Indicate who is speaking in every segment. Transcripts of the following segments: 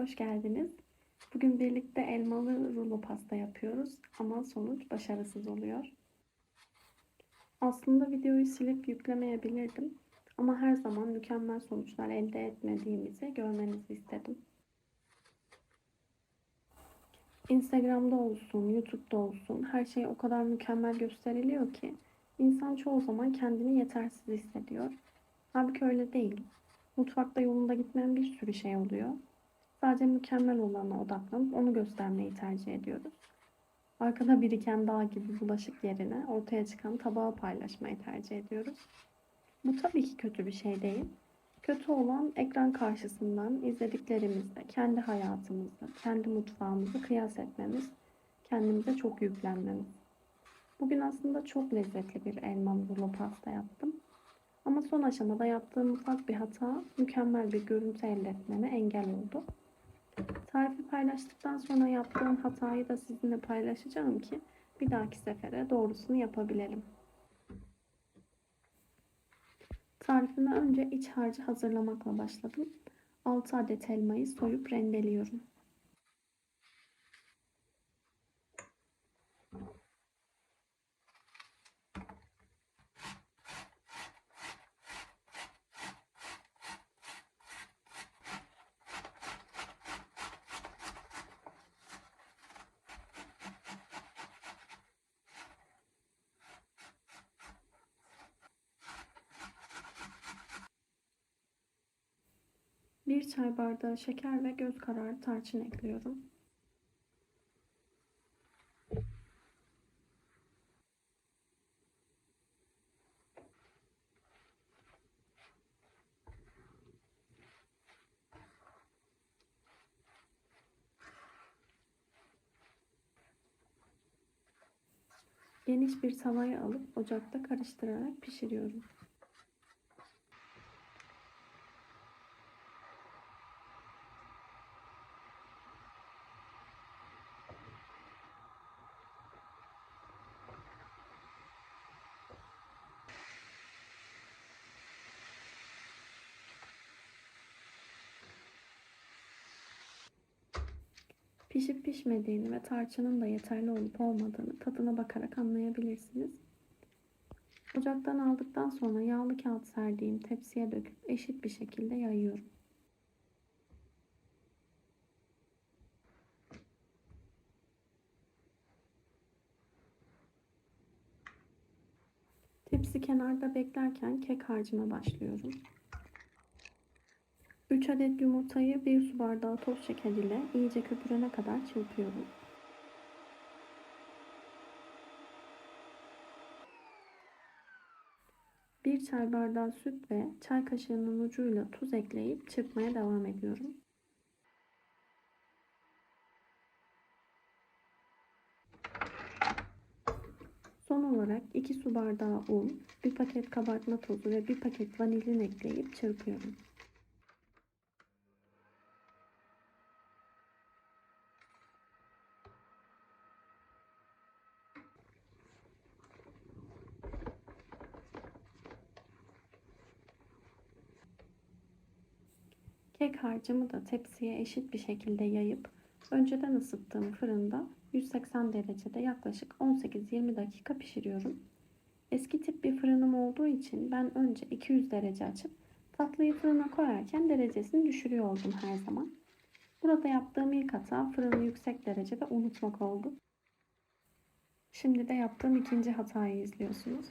Speaker 1: hoş geldiniz. Bugün birlikte elmalı rulo pasta yapıyoruz ama sonuç başarısız oluyor. Aslında videoyu silip yüklemeyebilirdim ama her zaman mükemmel sonuçlar elde etmediğimizi görmenizi istedim. Instagram'da olsun, YouTube'da olsun her şey o kadar mükemmel gösteriliyor ki insan çoğu zaman kendini yetersiz hissediyor. Halbuki öyle değil. Mutfakta yolunda gitmeyen bir sürü şey oluyor. Sadece mükemmel olana odaklanıp onu göstermeyi tercih ediyoruz. Arkada biriken dağ gibi bulaşık yerine ortaya çıkan tabağı paylaşmayı tercih ediyoruz. Bu tabii ki kötü bir şey değil. Kötü olan ekran karşısından izlediklerimizle kendi hayatımızı, kendi mutfağımızı kıyas etmemiz, kendimize çok yüklenmemiz. Bugün aslında çok lezzetli bir elmalı rulo pasta yaptım. Ama son aşamada yaptığım ufak bir hata mükemmel bir görüntü elde etmeme engel oldu. Tarifi paylaştıktan sonra yaptığım hatayı da sizinle paylaşacağım ki bir dahaki sefere doğrusunu yapabilelim. Tarifime önce iç harcı hazırlamakla başladım. 6 adet elmayı soyup rendeliyorum. Bir çay bardağı şeker ve göz kararı tarçın ekliyorum. Geniş bir tavaya alıp ocakta karıştırarak pişiriyorum. Pişip pişmediğini ve tarçının da yeterli olup olmadığını tadına bakarak anlayabilirsiniz. Ocaktan aldıktan sonra yağlı kağıt serdiğim tepsiye döküp eşit bir şekilde yayıyorum. Tepsi kenarda beklerken kek harcıma başlıyorum. 3 adet yumurtayı 1 su bardağı toz şeker ile iyice köpürene kadar çırpıyorum. Bir çay bardağı süt ve çay kaşığının ucuyla tuz ekleyip çırpmaya devam ediyorum. Son olarak 2 su bardağı un, 1 paket kabartma tozu ve 1 paket vanilin ekleyip çırpıyorum. Kek harcımı da tepsiye eşit bir şekilde yayıp önceden ısıttığım fırında 180 derecede yaklaşık 18-20 dakika pişiriyorum. Eski tip bir fırınım olduğu için ben önce 200 derece açıp tatlıyı fırına koyarken derecesini düşürüyor oldum her zaman. Burada yaptığım ilk hata fırını yüksek derecede unutmak oldu. Şimdi de yaptığım ikinci hatayı izliyorsunuz.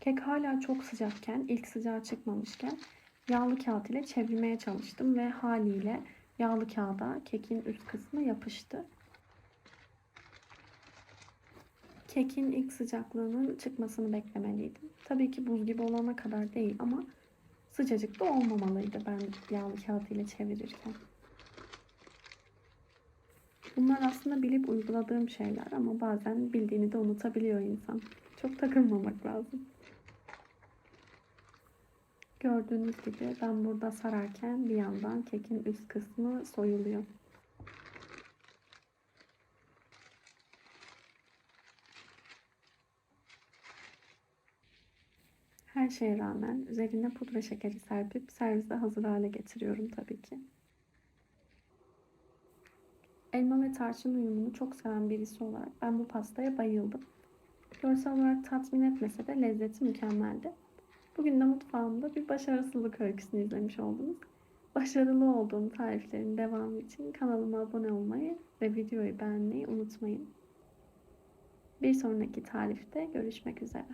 Speaker 1: Kek hala çok sıcakken, ilk sıcağı çıkmamışken yağlı kağıt ile çevirmeye çalıştım ve haliyle yağlı kağıda kekin üst kısmı yapıştı. Kekin ilk sıcaklığının çıkmasını beklemeliydim. Tabii ki buz gibi olana kadar değil ama sıcacık da olmamalıydı ben yağlı kağıt ile çevirirken. Bunlar aslında bilip uyguladığım şeyler ama bazen bildiğini de unutabiliyor insan. Çok takılmamak lazım. Gördüğünüz gibi ben burada sararken bir yandan kekin üst kısmı soyuluyor. Her şeye rağmen üzerine pudra şekeri serpip servise hazır hale getiriyorum tabii ki. Elma ve tarçın uyumunu çok seven birisi olarak ben bu pastaya bayıldım. Görsel olarak tatmin etmese de lezzeti mükemmeldi. Bugün de mutfağımda bir başarısızlık öyküsünü izlemiş oldunuz. Başarılı olduğum tariflerin devamı için kanalıma abone olmayı ve videoyu beğenmeyi unutmayın. Bir sonraki tarifte görüşmek üzere.